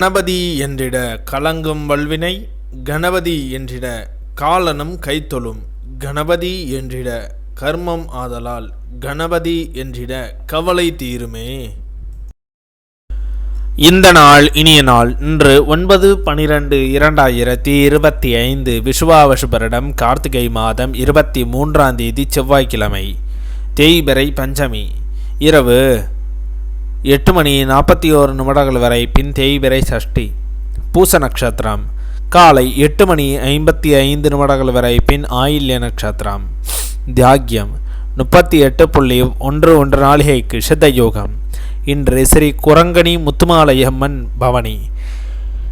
கணபதி என்றிட கலங்கும் வல்வினை கணபதி என்றிட காலனும் கைத்தொழும் கணபதி என்றிட கர்மம் ஆதலால் கணபதி என்றிட கவலை தீருமே. இந்த நாள் இனிய நாள் இன்று ஒன்பது பனிரெண்டு இரண்டாயிரத்தி இருபத்தி ஐந்து விஸ்வாவசுபரிடம் கார்த்திகை மாதம் இருபத்தி மூன்றாம் தேதி செவ்வாய்க்கிழமை தேய்பிறை பஞ்சமி இரவு எட்டு மணி நாற்பத்தி ஓரு நிமிடங்கள் வரை பின் தேய்பிரை சஷ்டி. பூச நட்சத்திரம். காலை எட்டு மணி ஐம்பத்தி ஐந்து நிமிடங்கள் வரை பின் ஆயில்ய நட்சத்திரம். தியாகியம். முப்பத்தி எட்டு புள்ளி ஒன்று ஒன்று நாளிகைக்கு சித்த யோகம் இன்று ஸ்ரீ குரங்கணி முத்துமாலையம்மன் பவனி.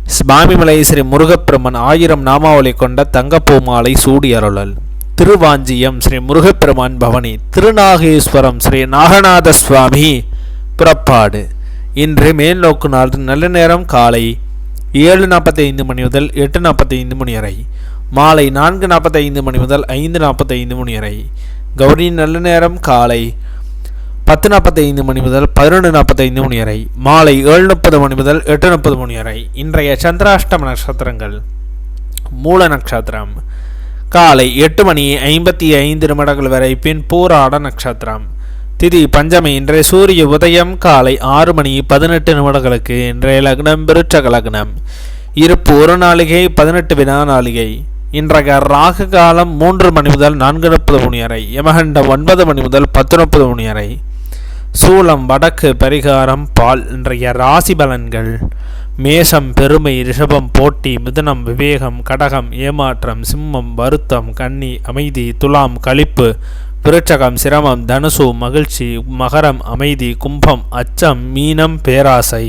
சுவாமிமலை ஸ்ரீ முருகப்பெருமன் ஆயிரம் நாமாவளி கொண்ட தங்கப்பூ மாலை சூடி அருளல். திருவாஞ்சியம் ஸ்ரீ முருகப்பெருமான் பவனி. திருநாகேஸ்வரம் ஸ்ரீ நாகநாத சுவாமி புறப்பாடு. இன்று மேல் நோக்கு நாள் நல்ல நேரம் காலை ஏழு நாற்பத்தைந்து மணி முதல் எட்டு நாற்பத்தைந்து மணி வரை. மாலை நான்கு நாற்பத்தைந்து மணி முதல் ஐந்து நாற்பத்தைந்து மணி வரை. கௌரி நல்ல நேரம் காலை பத்து நாற்பத்தைந்து மணி முதல் பதினொன்று நாற்பத்தைந்து மணி வரை. மாலை ஏழு முப்பது மணி முதல் எட்டு முப்பது மணி வரை. இன்றைய சந்திராஷ்டம நட்சத்திரங்கள் மூல நட்சத்திரம். காலை எட்டு மணி ஐம்பத்தி ஐந்து நிமிடங்கள் வரை பின் பூராட நட்சத்திரம். திதி பஞ்சமி இன்றைய சூரிய உதயம் காலை ஆறு மணி பதினெட்டு நிமிடங்களுக்கு இன்றைய லக்னம் விருட்சக லக்னம். இருப்பு ஒரு நாளிகை பதினெட்டு வினா நாளிகை. இன்றைய ராகு காலம் மூன்று மணி முதல் நான்கு முப்பது மணி வரை யமகண்டம் ஒன்பது மணி முதல் பத்து முப்பது மணி வரை. சூளம் வடக்கு பரிகாரம் பால் இன்றைய ராசி பலன்கள். மேஷம் பெருமை ரிஷபம் போட்டி மிதுனம் விவேகம் கடகம் ஏமாற்றம் சிம்மம் வருத்தம் கன்னி அமைதி துலாம் களிப்பு பிரச்சகம் சிரமம் தனுசு மகிழ்ச்சி மகரம் அமைதி கும்பம் அச்சம் மீனம் பேராசை.